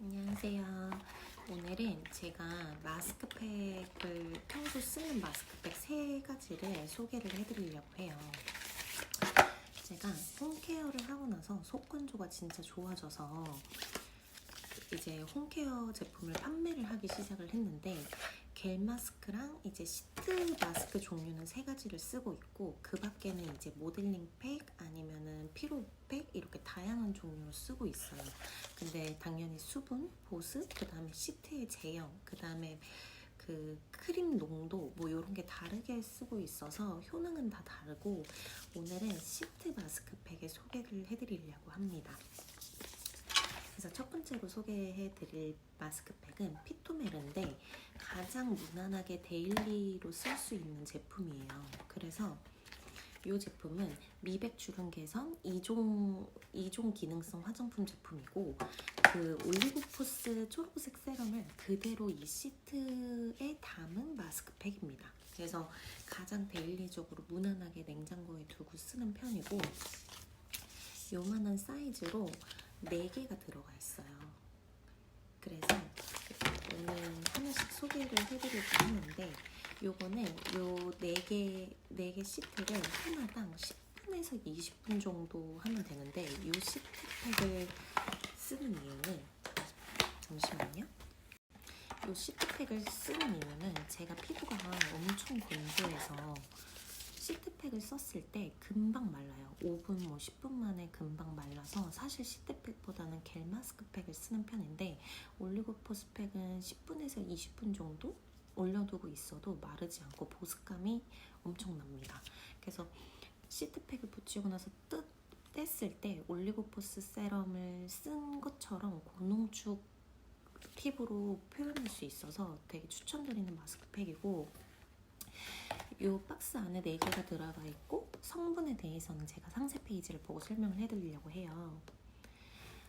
안녕하세요. 오늘은 제가 마스크팩을 평소 쓰는 마스크팩 세 가지를 소개를 해드리려고 해요. 제가 홈케어를 하고 나서 속 건조가 진짜 좋아져서 이제 홈케어 제품을 판매를 하기 시작을 했는데 겔 마스크랑 이제 시트 마스크 종류는 세 가지를 쓰고 있고 그 밖에는 이제 모델링 팩 아니면은 피로 팩 이렇게 다양한 종류로 쓰고 있어요. 근데 당연히 수분, 보습, 그 다음에 시트의 제형, 그 다음에 그 크림 농도 뭐 이런 게 다르게 쓰고 있어서 효능은 다 다르고 오늘은 시트 마스크팩의 소개를 해드리려고 합니다. 그래서 첫 번째로 소개해드릴 마스크팩은 피토메르인데 가장 무난하게 데일리로 쓸 수 있는 제품이에요. 그래서 이 제품은 미백 주름 개선 2종 2종 기능성 화장품 제품이고 그 올리고포스 초록색 세럼을 그대로 이 시트에 담은 마스크팩입니다. 그래서 가장 데일리적으로 무난하게 냉장고에 두고 쓰는 편이고 요만한 사이즈로 4개가 들어가 있어요. 그래서 오늘 하나씩 소개를 해드리고 하는데 요거는 요 4개, 4개 시트를 하나당 10분에서 20분 정도 하면 되는데 요 시트팩을 쓰는 이유는 잠시만요. 요 시트팩을 쓰는 이유는 제가 피부가 엄청 건조해서 시트팩을 썼을 때 금방 말라요. 5분, 뭐 10분 만에 금방 말라서 사실 시트팩보다는 겔 마스크팩을 쓰는 편인데 올리고포스팩은 10분에서 20분 정도 올려두고 있어도 마르지 않고 보습감이 엄청납니다. 그래서 시트팩을 붙이고 나서 뜨, 뗐을 때 올리고포스 세럼을 쓴 것처럼 고농축 피부로 표현할 수 있어서 되게 추천드리는 마스크팩이고 이 박스 안에 4개가 들어가 있고 성분에 대해서는 제가 상세 페이지를 보고 설명을 해드리려고 해요.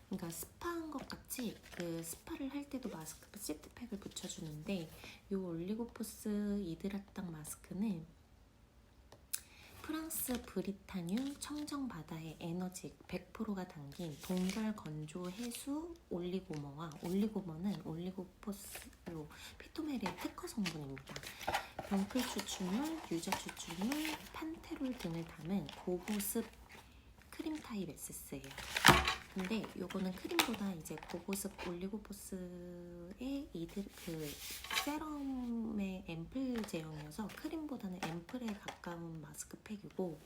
그러니까 스파한 것 같이 그 스파를 할 때도 마스크 시트팩을 붙여주는데 이 올리고포스 이드라땅 마스크는 프랑스 브리타늄 청정 바다의 에너지 100%가 담긴 동결 건조 해수 올리고머와 올리고머는 올리고포스로 피토메리의 특허 성분입니다. 병풀 추출물, 유자 추출물, 판테롤 등을 담은 고보습 크림 타입 에센스예요. 근데 요거는 크림보다 이제 고보습 올리고포스의 이들 그 세럼의 앰플 제형이어서 크림보다는 앰플에 가까운 마스크팩이고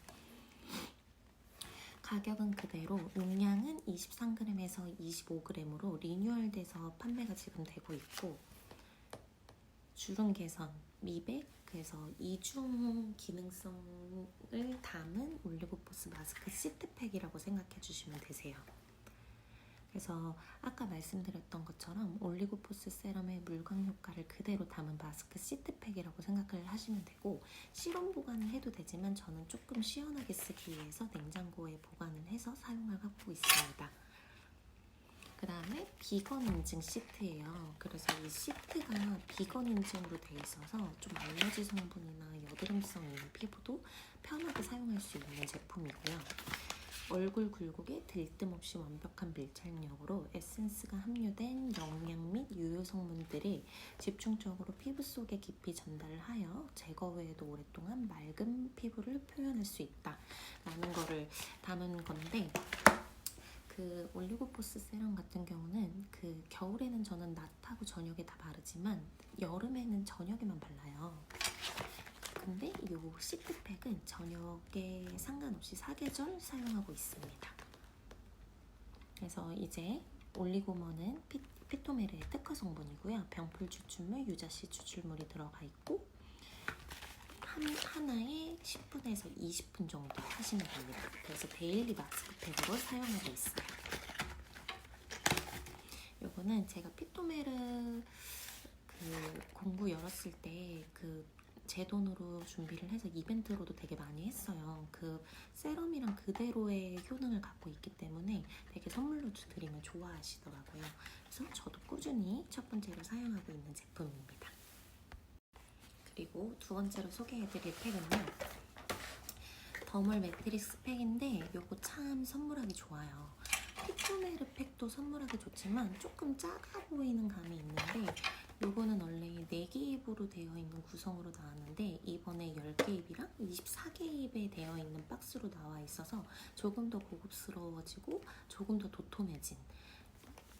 가격은 그대로 용량은 23g에서 25g으로 리뉴얼돼서 판매가 지금 되고 있고 주름 개선, 미백, 그래서 이중 기능성을 담은 올리고포스 마스크 시트팩이라고 생각해 주시면 되세요. 그래서 아까 말씀드렸던 것처럼 올리고포스 세럼의 물광 효과를 그대로 담은 마스크 시트팩이라고 생각을 하시면 되고 실온 보관을 해도 되지만 저는 조금 시원하게 쓰기 위해서 냉장고에 보관을 해서 사용을 하고 있습니다. 그 다음에 비건 인증 시트예요. 그래서 이 시트가 비건 인증으로 돼 있어서 좀 알러지 성분이나 여드름성 있는 피부도 편하게 사용할 수 있는 제품이고요. 얼굴 굴곡에 들뜸 없이 완벽한 밀착력으로 에센스가 함유된 영양 및 유효 성분들이 집중적으로 피부 속에 깊이 전달을 하여 제거 후에도 오랫동안 맑은 피부를 표현할 수 있다 라는 거를 담은 건데 그 올리고포스 세럼 같은 경우는 그 겨울에는 저는 낮하고 저녁에 다 바르지만 여름에는 저녁에만 발라요. 근데 이 시트팩은 저녁에 상관없이 사계절 사용하고 있습니다. 그래서 이제 올리고머는 피, 피토메르의 특허 성분이고요. 병풀 추출물, 유자씨 추출물이 들어가 있고 한, 하나에 10분에서 20분 정도 하시면 됩니다. 그래서 데일리 마스크팩으로 사용하고 있어요. 요거는 제가 피토메르 그 공부 열었을 때 그 제 돈으로 준비를 해서 이벤트로도 되게 많이 했어요. 그 세럼이랑 그대로의 효능을 갖고 있기 때문에 되게 선물로 드리면 좋아하시더라고요. 그래서 저도 꾸준히 첫 번째로 사용하고 있는 제품입니다. 그리고 두 번째로 소개해드릴 팩은요. 더멀 매트릭스 팩인데 요거 참 선물하기 좋아요. 피토메르 팩도 선물하기 좋지만 조금 작아 보이는 감이 있는데 요거는 원래 4개 입으로 되어 있는 구성으로 나왔는데 이번에 10개 입이랑 24개 입에 되어 있는 박스로 나와 있어서 조금 더 고급스러워지고 조금 더 도톰해진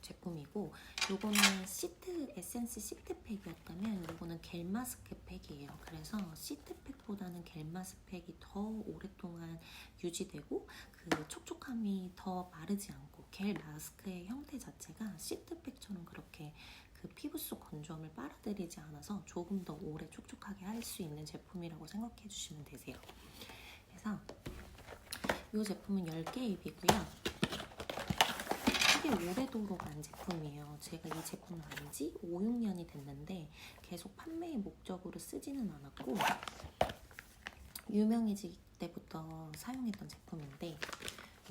제품이고 요거는 시트 에센스 시트 팩이었다면 요거는 겔 마스크 팩이에요. 그래서 시트 팩보다는 겔 마스크 팩이 더 오랫동안 유지되고 그 촉촉함이 더 마르지 않고 겔 마스크의 형태 자체가 시트 팩처럼 그렇게 그 피부 속 건조함을 빨아들이지 않아서 조금 더 오래 촉촉하게 할 수 있는 제품이라고 생각해 주시면 되세요. 그래서 이 제품은 10개 입이고요. 되게 오래도록 간 제품이에요. 제가 이 제품을 안지 5, 6년이 됐는데 계속 판매의 목적으로 쓰지는 않았고 유명해질 때부터 사용했던 제품인데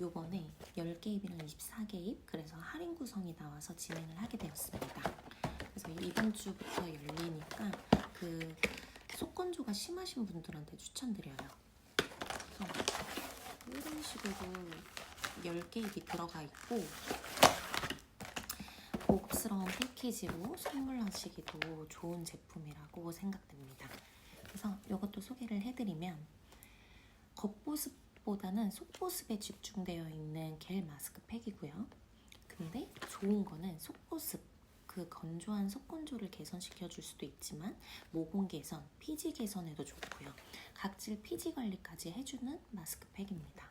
요번에 10개 입이랑 24개 입 그래서 할인 구성이 나와서 진행을 하게 되었습니다. 그래서 이번 주부터 열리니까 그 속건조가 심하신 분들한테 추천드려요. 이런 식으로 10개 입이 들어가 있고 고급스러운 패키지로 선물하시기도 좋은 제품이라고 생각됩니다. 그래서 이것도 소개를 해드리면 겉보습보다는 속보습에 집중되어 있는 겔 마스크 팩이고요. 근데 좋은 거는 속보습 그 건조한 속건조를 개선시켜 줄 수도 있지만 모공 개선, 피지 개선에도 좋고요. 각질 피지 관리까지 해주는 마스크 팩입니다.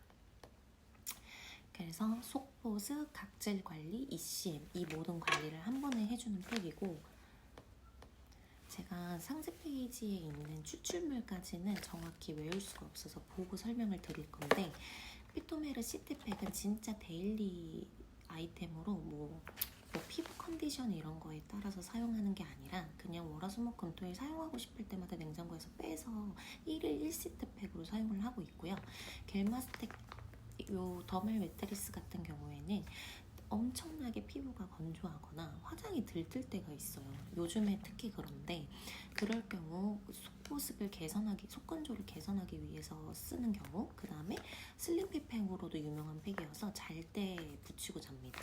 그래서 속보습, 각질 관리, ECM 이 모든 관리를 한 번에 해주는 팩이고 제가 상세 페이지에 있는 추출물까지는 정확히 외울 수가 없어서 보고 설명을 드릴 건데 피토메르 시트팩은 진짜 데일리 아이템으로 뭐, 뭐 피부 컨디션 이런 거에 따라서 사용하는 게 아니라 그냥 월화수목금토일 사용하고 싶을 때마다 냉장고에서 빼서 1일 1시트 팩으로 사용을 하고 있고요. 겔마스텍 요 더멀 매트리스 같은 경우에는 엄청나게 피부가 건조하거나 화장이 들뜰 때가 있어요. 요즘에 특히 그런데 그럴 경우 속보습을 개선하기, 속건조를 개선하기 위해서 쓰는 경우 그 다음에 슬림핏 팩으로도 유명한 팩이어서 잘 때 붙이고 잡니다.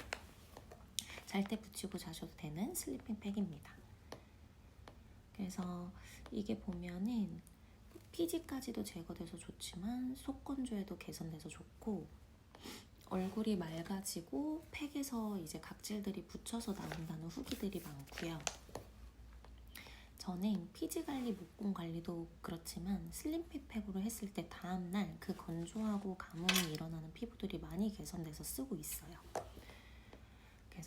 잘 때 붙이고 자셔도 되는 슬리핑 팩입니다. 그래서 이게 보면은 피지까지도 제거돼서 좋지만 속 건조에도 개선돼서 좋고 얼굴이 맑아지고 팩에서 이제 각질들이 붙여서 나온다는 후기들이 많고요. 저는 피지 관리, 목공 관리도 그렇지만 슬림핏 팩으로 했을 때 다음날 그 건조하고 가뭄이 일어나는 피부들이 많이 개선돼서 쓰고 있어요.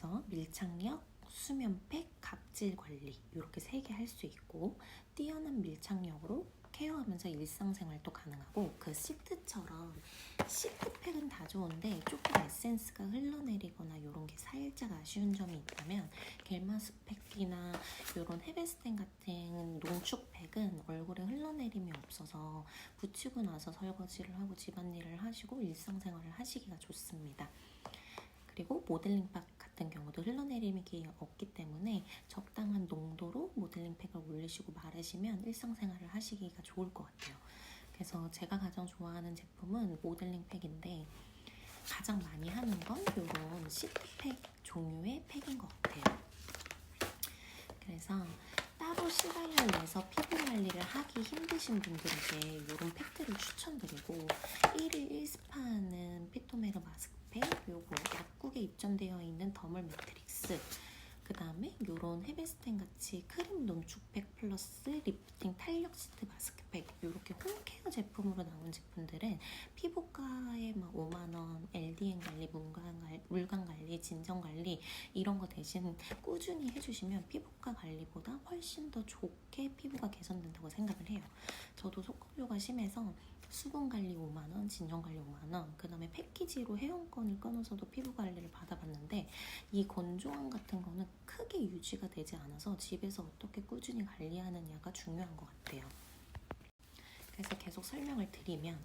그래서 밀착력, 수면팩, 각질 관리 이렇게 세 개 할 수 있고 뛰어난 밀착력으로 케어하면서 일상생활도 가능하고 그 시트처럼 시트팩은 다 좋은데 조금 에센스가 흘러내리거나 이런 게 살짝 아쉬운 점이 있다면 겔마스팩이나 이런 헤베스텐 같은 농축팩은 얼굴에 흘러내림이 없어서 붙이고 나서 설거지를 하고 집안일을 하시고 일상생활을 하시기가 좋습니다. 그리고 모델링 팩 같은 경우도 흘러내림이 없기 때문에 적당한 농도로 모델링 팩을 올리시고 바르시면 일상생활을 하시기가 좋을 것 같아요. 그래서 제가 가장 좋아하는 제품은 모델링 팩인데 가장 많이 하는 건 이런 시트팩 종류의 팩인 것 같아요. 그래서 따로 시간을 내서 피부 관리를 하기 힘드신 분들에게 이런 팩들을 추천드리고 1일 1스파는 피토메르 마스크 팩 요거 약국에 입점되어 있는 더멀 매트릭스. 그 다음에 요런 헤베스텐 같이 크림 농축팩 플러스 리프팅 탄력 시트 마스크팩. 이렇게 홈케어 제품으로 나온 제품들은 피부과에 막 5만 원, LDN 관리, 물광 관리, 진정 관리 이런 거 대신 꾸준히 해주시면 피부과 관리보다 훨씬 더 좋게 피부가 개선된다고 생각을 해요. 저도 속건조가 심해서 수분 관리 5만 원, 진정 관리 5만 원, 그 다음에 패키지로 회원권을 끊어서도 피부 관리를 받아봤는데 이 건조함 같은 거는 크게 유지가 되지 않아서 집에서 어떻게 꾸준히 관리하느냐가 중요한 것 같아요. 그래서 계속 설명을 드리면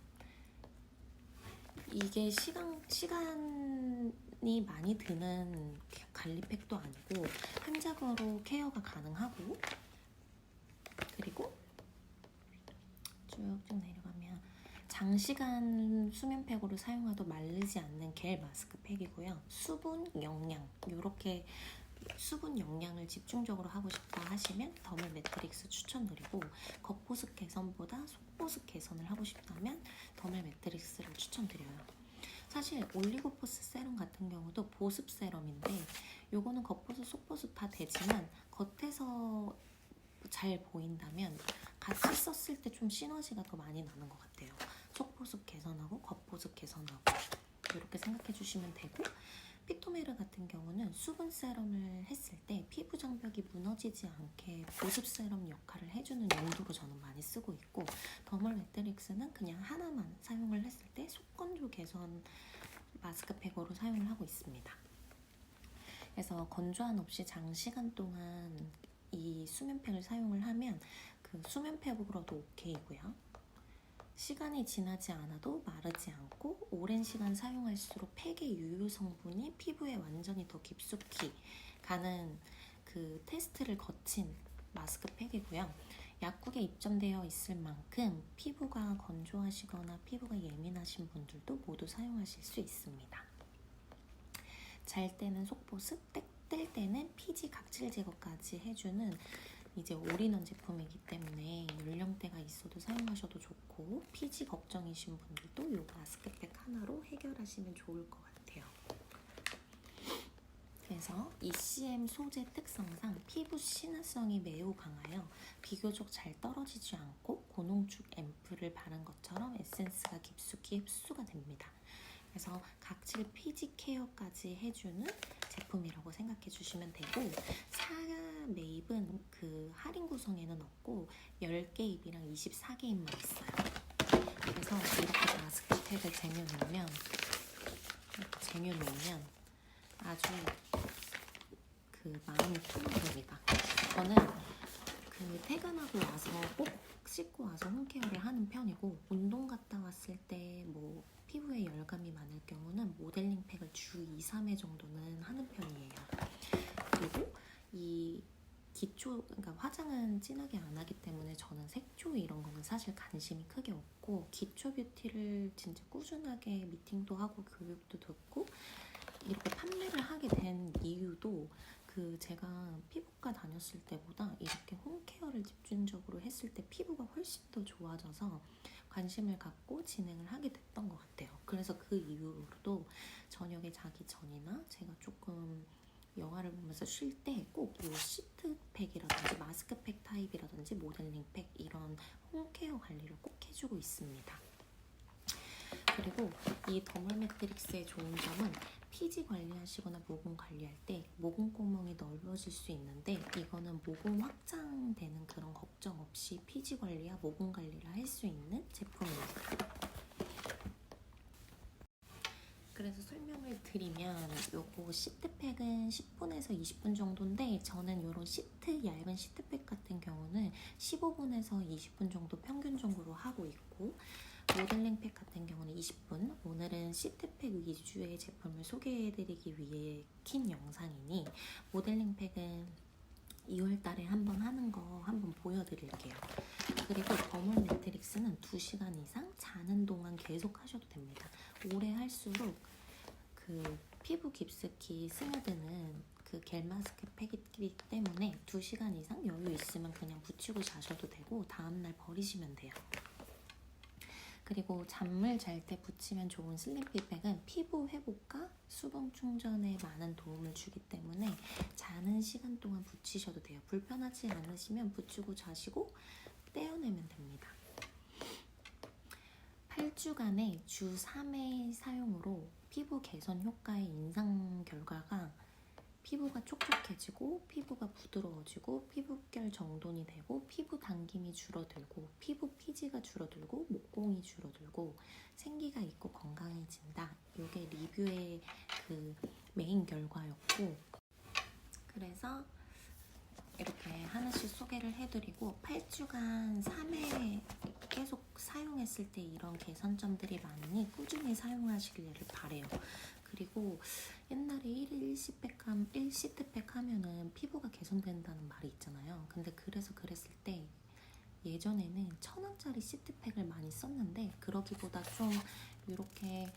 이게 시간 시간 이 많이 드는 관리팩도 아니고 한 작으로 케어가 가능하고 그리고 쭉쭉 내려가면 장시간 수면팩으로 사용해도 마르지 않는 겔 마스크팩이고요. 수분, 영양 이렇게 수분 영양을 집중적으로 하고 싶다 하시면 더멀 매트릭스 추천드리고 겉보습 개선보다 속보습 개선을 하고 싶다면 더멀 매트릭스를 추천드려요. 사실 올리고포스 세럼 같은 경우도 보습 세럼인데 요거는 겉보습 속보습 다 되지만 겉에서 잘 보인다면 같이 썼을 때 좀 시너지가 더 많이 나는 것 같아요. 속보습 개선하고 겉보습 개선하고 이렇게 생각해 주시면 되고 피토메르 같은 경우는 수분 세럼을 했을 때 피부 장벽이 무너지지 않게 보습 세럼 역할을 해주는 용도로 저는 많이 쓰고 있고 더멀 매트릭스는 그냥 하나만 사용을 했을 때 속건조 개선 마스크팩으로 사용을 하고 있습니다. 그래서 건조한 없이 장시간 동안 이 수면팩을 사용을 하면 그 수면팩으로도 오케이고요. 시간이 지나지 않아도 마르지 않고 오랜 시간 사용할수록 팩의 유효 성분이 피부에 완전히 더 깊숙이 가는 그 테스트를 거친 마스크팩이고요. 약국에 입점되어 있을 만큼 피부가 건조하시거나 피부가 예민하신 분들도 모두 사용하실 수 있습니다. 잘 때는 속보습, 뗄 때는 피지 각질 제거까지 해주는 이제 올인원 제품이기 때문에 연령대가 있어도 사용하셔도 좋고 피지 걱정이신 분들도 이 마스크팩 하나로 해결하시면 좋을 것 같아요. 그래서 ECM 소재 특성상 피부 신화성이 매우 강하여 비교적 잘 떨어지지 않고 고농축 앰플을 바른 것처럼 에센스가 깊숙이 흡수가 됩니다. 그래서 각질 피지 케어까지 해주는 제품이라고 생각해 주시면 되고 사 매입은 그 할인 구성에는 없고 10개 입이랑 24개 입만 있어요. 그래서 이렇게 마스크팩을 쟁여놓으면 쟁여놓으면 아주 그 마음이 편안합니다. 저는 그 퇴근하고 와서 꼭 씻고 와서 홈케어를 하는 편이고 운동 갔다 왔을 때뭐 피부에 열감이 많을 경우는 모델링 팩을 주 2, 3회 정도는 하는 편이에요. 그리고 이 기초, 그러니까 화장은 진하게 안 하기 때문에 저는 색조 이런 거는 사실 관심이 크게 없고 기초 뷰티를 진짜 꾸준하게 미팅도 하고 교육도 듣고 이렇게 판매를 하게 된 이유도 그 제가 피부과 다녔을 때보다 이렇게 홈케어를 집중적으로 했을 때 피부가 훨씬 더 좋아져서 관심을 갖고 진행을 하게 됐던 것 같아요. 그래서 그 이후로도 저녁에 자기 전이나 제가 조금 영화를 보면서 쉴 때 꼭 이 시트팩이라든지 마스크팩 타입이라든지 모델링팩 이런 홈케어 관리를 꼭 해주고 있습니다. 그리고 이 더멀 매트릭스의 좋은 점은 피지 관리하시거나 모공 관리할 때 모공 구멍이 넓어질 수 있는데 이거는 모공 확장되는 그런 걱정 없이 피지 관리와 모공 관리를 할 수 있는 제품입니다. 그래서 설명을 드리면 요거 시트팩은 10분에서 20분 정도인데 저는 요런 시트 얇은 시트팩 같은 경우는 15분에서 20분 정도 평균적으로 하고 있고 모델링 팩 같은 경우는 20분 오늘은 시트팩 위주의 제품을 소개해드리기 위해 킨 영상이니 모델링 팩은 2월 달에 한번 하는 거 한번 보여드릴게요. 그리고 버멀 매트릭스는 2시간 이상 자는 동안 계속 하셔도 됩니다. 오래 할수록 그 피부 깊숙이 스며드는 그 겔 마스크 팩이기 때문에 2시간 이상 여유 있으면 그냥 붙이고 자셔도 되고 다음날 버리시면 돼요. 그리고 잠을 잘 때 붙이면 좋은 슬림피백은 피부 회복과 수분 충전에 많은 도움을 주기 때문에 자는 시간 동안 붙이셔도 돼요. 불편하지 않으시면 붙이고 자시고 떼어내면 됩니다. 8주간의 주 3회 사용으로 피부 개선 효과의 인상 결과가 피부가 촉촉해지고 피부가 부드러워지고 피부결 정돈이 되고 피부 당김이 줄어들고 피부 피지가 줄어들고 목공이 줄어들고 생기가 있고 건강해진다. 이게 리뷰의 그 메인 결과였고 그래서 이렇게 하나씩 소개를 해드리고 8주간 3회 계속 사용했을 때 이런 개선점들이 많으니 꾸준히 사용하시기를 바래요. 그리고 옛날에 1일 1시팩, 1시트팩 하면은 피부가 개선된다는 말이 있잖아요. 근데 그래서 그랬을 때 예전에는 천 원짜리 시트팩을 많이 썼는데 그러기보다 좀 이렇게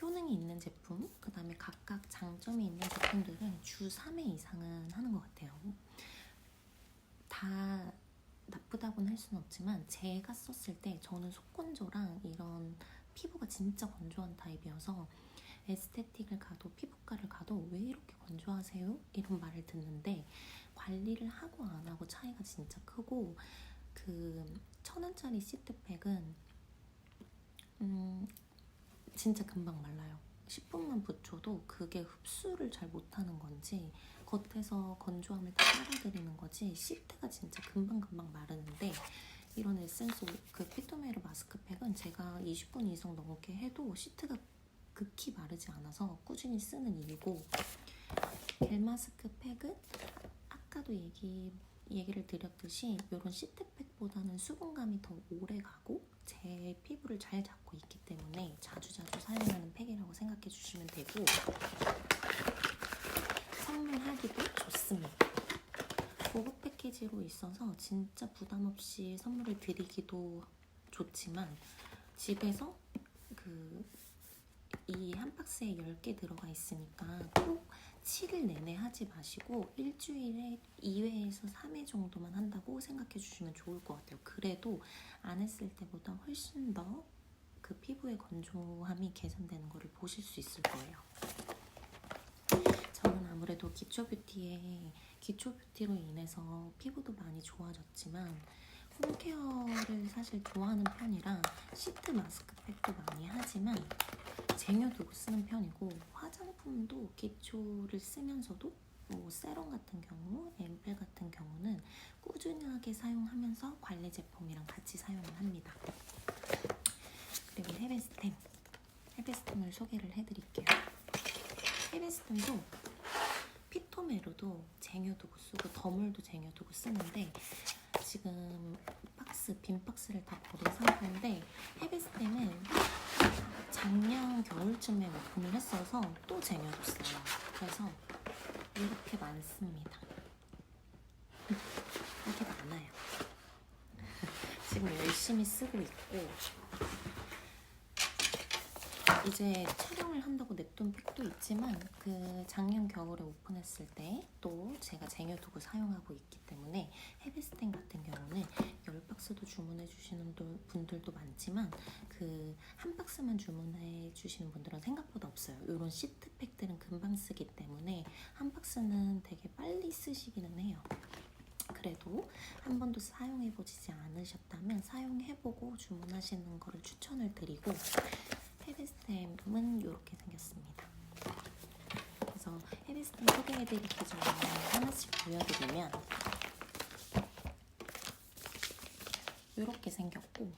효능이 있는 제품, 그 다음에 각각 장점이 있는 제품들은 주 3회 이상은 하는 것 같아요. 다 나쁘다고는 할 수는 없지만 제가 썼을 때 저는 속건조랑 이런 피부가 진짜 건조한 타입이어서 에스테틱을 가도 피부과를 가도 왜 이렇게 건조하세요? 이런 말을 듣는데 관리를 하고 안 하고 차이가 진짜 크고 그 천 원짜리 시트팩은 음 진짜 금방 말라요. 10분만 붙여도 그게 흡수를 잘 못하는 건지 겉에서 건조함을 다 빨아들이는 거지 시트가 진짜 금방금방 마르는데 이런 에센스 그 피토메르 마스크팩은 제가 20분 이상 넘게 해도 시트가 극히 마르지 않아서 꾸준히 쓰는 이유고 겔 마스크 팩은 아까도 얘기 얘기를 드렸듯이 이런 시트팩보다는 수분감이 더 오래 가고 제 피부를 잘 잡고 있기 때문에 자주 자주 사용하는 팩이라고 생각해 주시면 되고 선물하기도 좋습니다. 고급 패키지로 있어서 진짜 부담 없이 선물을 드리기도 좋지만 집에서 그 이 한 박스에 10개 들어가 있으니까 꼭 7일 내내 하지 마시고 일주일에 2회에서 3회 정도만 한다고 생각해 주시면 좋을 것 같아요. 그래도 안 했을 때보다 훨씬 더 그 피부의 건조함이 개선되는 것을 보실 수 있을 거예요. 저는 아무래도 기초 뷰티에 기초 뷰티로 인해서 피부도 많이 좋아졌지만 홈케어를 사실 좋아하는 편이라 시트 마스크팩도 많이 하지만 쟁여두고 쓰는 편이고 화장품도 기초를 쓰면서도 뭐 세럼 같은 경우, 앰플 같은 경우는 꾸준하게 사용하면서 관리 제품이랑 같이 사용을 합니다. 그리고 헤베스템, 헤베스템을 소개를 해드릴게요. 헤베스템도 피토메로도 쟁여두고 쓰고 더물도 쟁여두고 쓰는데 지금 박스 빈 박스를 다 버린 상태인데 헤베스템은 작년 겨울쯤에 오픈을 했어서 또 쟁여뒀어요. 그래서 이렇게 많습니다. 이렇게 많아요. 지금 열심히 쓰고 있고 이제 촬영을 한다고 냅둔 팩도 있지만 그 작년 겨울에 오픈했을 때 또 제가 쟁여두고 사용하고 있기 때문에 헤비스텐 같은 경우는 열 박스도 주문해 주시는 도- 분들도 많지만 그 한 박스만 주문해 주시는 분들은 생각보다 없어요. 이런 시트 팩들은 금방 쓰기 때문에 한 박스는 되게 빨리 쓰시기는 해요. 그래도 한 번도 사용해 보시지 않으셨다면 사용해보고 주문하시는 거를 추천을 드리고 헤비스템은 이렇게 생겼습니다. 그래서 헤비스템 소개해드리기 전에 하나씩 보여드리면 이렇게 생겼고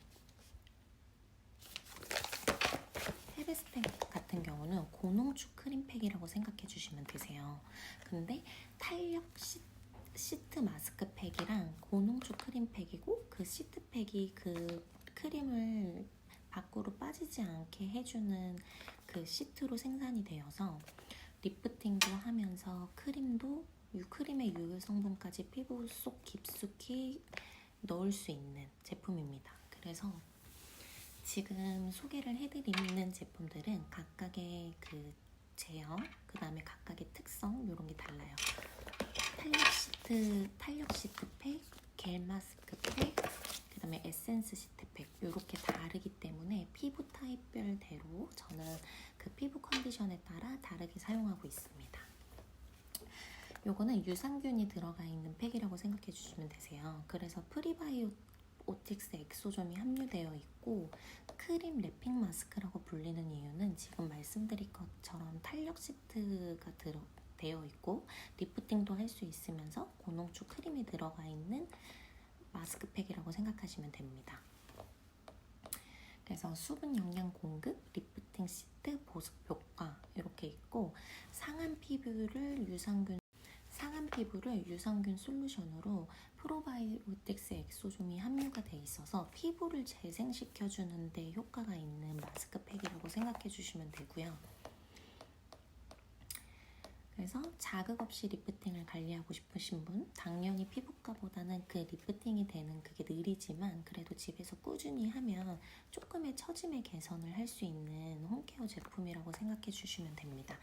헤비스템 같은 경우는 고농축 크림팩이라고 생각해 주시면 되세요. 근데 탄력 시, 시트 마스크팩이랑 고농축 크림팩이고 그 시트팩이 그 크림을 밖으로 빠지지 않게 해주는 그 시트로 생산이 되어서 리프팅도 하면서 크림도 유 크림의 유효 성분까지 피부 속 깊숙이 넣을 수 있는 제품입니다. 그래서 지금 소개를 해드리는 제품들은 각각의 그 제형, 그 다음에 각각의 특성 이런 게 달라요. 탄력 시트, 탄력 시트 팩, 겔 마스크 팩, 그 다음에 에센스 시트 팩 이렇게 다르기 때문에 피부 타입별대로 저는 그 피부 컨디션에 따라 다르게 사용하고 있습니다. 요거는 유산균이 들어가 있는 팩이라고 생각해 주시면 되세요. 그래서 프리바이오틱스 엑소점이 함유되어 있고 크림 랩핑 마스크라고 불리는 이유는 지금 말씀드린 것처럼 탄력 시트가 들어 되어 있고 리프팅도 할 수 있으면서 고농축 크림이 들어가 있는 마스크팩이라고 생각하시면 됩니다. 그래서 수분 영양 공급, 리프팅 시트, 보습 효과 이렇게 있고 상한 피부를 유산균 상한 피부를 유산균 솔루션으로 프로바이오틱스 엑소좀이 함유가 돼 있어서 피부를 재생시켜 주는 데 효과가 있는 마스크팩이라고 생각해 주시면 되고요. 그래서 자극 없이 리프팅을 관리하고 싶으신 분, 당연히 피부과보다는 그 리프팅이 되는 그게 느리지만 그래도 집에서 꾸준히 하면 조금의 처짐의 개선을 할 수 있는 홈케어 제품이라고 생각해 주시면 됩니다.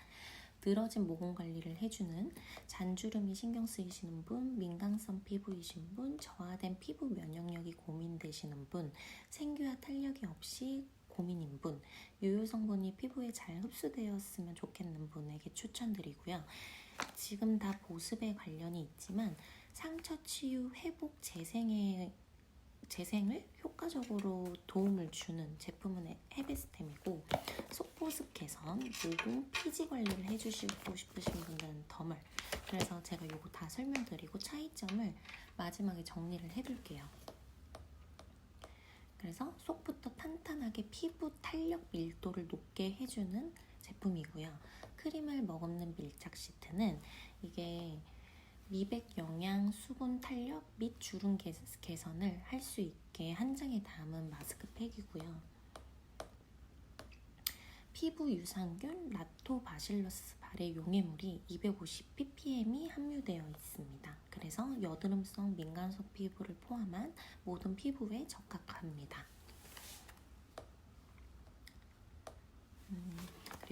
늘어진 모공 관리를 해주는 잔주름이 신경 쓰이시는 분, 민감성 피부이신 분, 저하된 피부 면역력이 고민되시는 분, 생규와 탄력이 없이 고민인 분, 유효 성분이 피부에 잘 흡수되었으면 좋겠는 분에게 추천드리고요. 지금 다 보습에 관련이 있지만 상처 치유, 회복, 재생에 재생을 효과적으로 도움을 주는 제품은 헤베스템이고 속보습 개선, 모공, 피지 관리를 해주시고 싶으신 분들은 더멀 그래서 제가 요거 다 설명드리고 차이점을 마지막에 정리를 해둘게요. 그래서 속부터 탄탄하게 피부 탄력 밀도를 높게 해주는 제품이고요. 크림을 머금는 밀착 시트는 이게 미백 영양, 수분 탄력 및 주름 개- 개선을 할 수 있게 한 장에 담은 마스크팩이고요. 피부 유산균 라토바실러스 발의 용해물이 250 ppm이 함유되어 있습니다. 그래서 여드름성 민감성 피부를 포함한 모든 피부에 적합합니다. 음,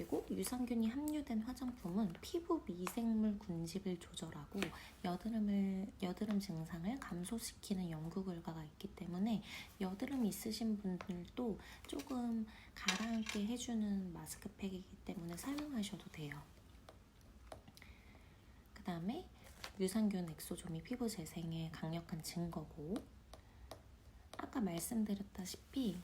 그리고 유산균이 함유된 화장품은 피부 미생물 군집을 조절하고 여드름을 여드름 증상을 감소시키는 연구 결과가 있기 때문에 여드름 있으신 분들도 조금 가라앉게 해주는 마스크팩이기 때문에 사용하셔도 돼요. 그 다음에 유산균 엑소좀이 피부 재생에 강력한 증거고 아까 말씀드렸다시피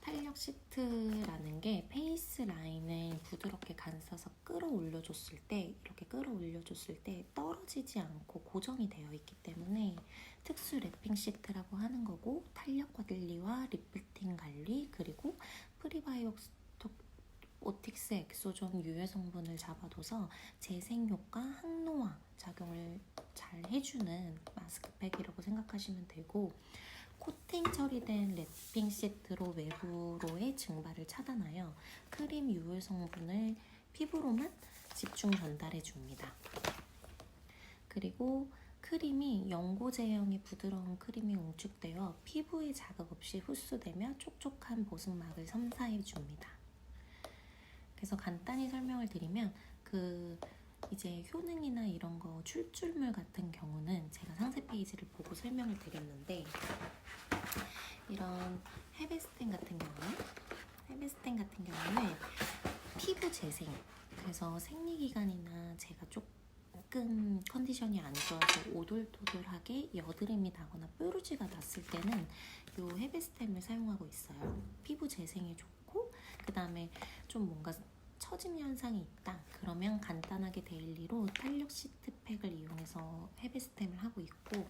탄력 시트라는 게 페이스 라인을 부드럽게 감싸서 끌어올려줬을 때 이렇게 끌어올려줬을 때 떨어지지 않고 고정이 되어 있기 때문에 특수 랩핑 시트라고 하는 거고 탄력 관리와 리프팅 관리 그리고 프리바이오틱스 엑소존 유해 성분을 잡아둬서 재생 효과 항노화 작용을 잘 해주는 마스크팩이라고 생각하시면 되고 코팅 처리된 랩핑 시트로 외부로의 증발을 차단하여 크림 유효 성분을 피부로만 집중 전달해 줍니다. 그리고 크림이 연고 제형의 부드러운 크림이 응축되어 피부에 자극 없이 흡수되며 촉촉한 보습막을 섬사해 줍니다. 그래서 간단히 설명을 드리면 그 이제 효능이나 이런 거 출줄물 같은 경우는 제가 상세 페이지를 보고 설명을 드렸는데 이런 헤베스텐 같은 경우는 헤베스텐 같은 경우는 피부 재생 그래서 생리기간이나 제가 조금 컨디션이 안 좋아서 오돌토돌하게 여드름이 나거나 뾰루지가 났을 때는 이 헤베스템을 사용하고 있어요. 피부 재생에 좋고 그 다음에 좀 뭔가 처짐 현상이 있다 그러면 간단하게 데일리로 탄력 시트팩을 이용해서 헤베스템을 하고 있고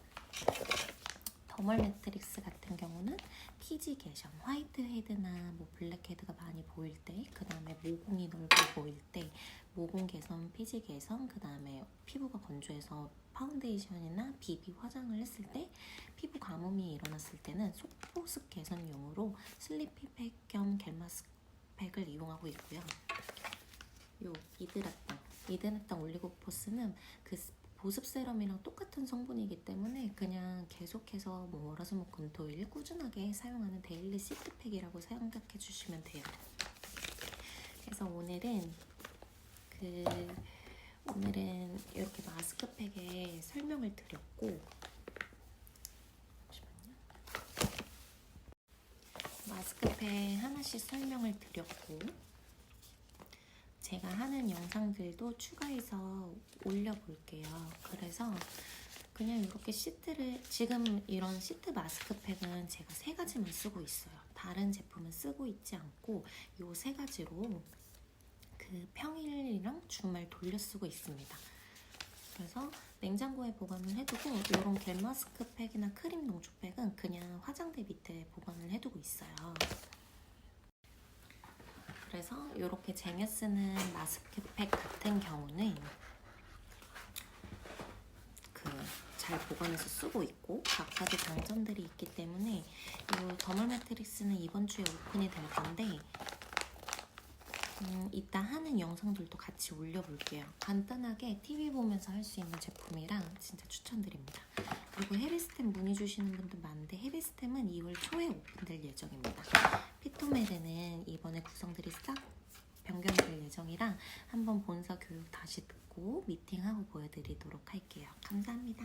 더멀 매트릭스 같은 경우는 피지 개선, 화이트 헤드나 뭐 블랙 헤드가 많이 보일 때, 그 다음에 모공이 넓어 보일 때, 모공 개선, 피지 개선, 그 다음에 피부가 건조해서 파운데이션이나 비비 화장을 했을 때 피부 가뭄이 일어났을 때는 속보습 개선용으로 슬리피팩 겸 겔마스팩을 이용하고 있고요. 요 이드라땅, 이드라땅 올리고포스는 그 보습 세럼이랑 똑같은 성분이기 때문에 그냥 계속해서 뭐 월화수 목금토일 꾸준하게 사용하는 데일리 시트팩이라고 생각해 주시면 돼요. 그래서 오늘은 그 오늘은 이렇게 마스크팩에 설명을 드렸고 잠시만요. 마스크팩 하나씩 설명을 드렸고 제가 하는 영상들도 추가해서 올려볼게요. 그래서 그냥 이렇게 시트를 지금 이런 시트 마스크팩은 제가 세 가지만 쓰고 있어요. 다른 제품은 쓰고 있지 않고 이 세 가지로 그 평일이랑 주말 돌려 쓰고 있습니다. 그래서 냉장고에 보관을 해두고 이런 겔 마스크팩이나 크림 농축팩은 그냥 화장대 밑에 보관을 해두고 있어요. 그래서 이렇게 쟁여 쓰는 마스크팩 같은 경우는 그 잘 보관해서 쓰고 있고 각가지 장점들이 있기 때문에 이 더멀 매트릭스는 이번 주에 오픈이 될 건데 음, 이따 하는 영상들도 같이 올려볼게요. 간단하게 TV 보면서 할 수 있는 제품이랑 진짜 추천드립니다. 그리고 헤비스템 문의 주시는 분들 많은데 헤비스템은 2월 초에 오픈될 예정입니다. 피토메드는 이번에 구성들이 싹 변경될 예정이라 한번 본사 교육 다시 듣고 미팅하고 보여드리도록 할게요. 감사합니다.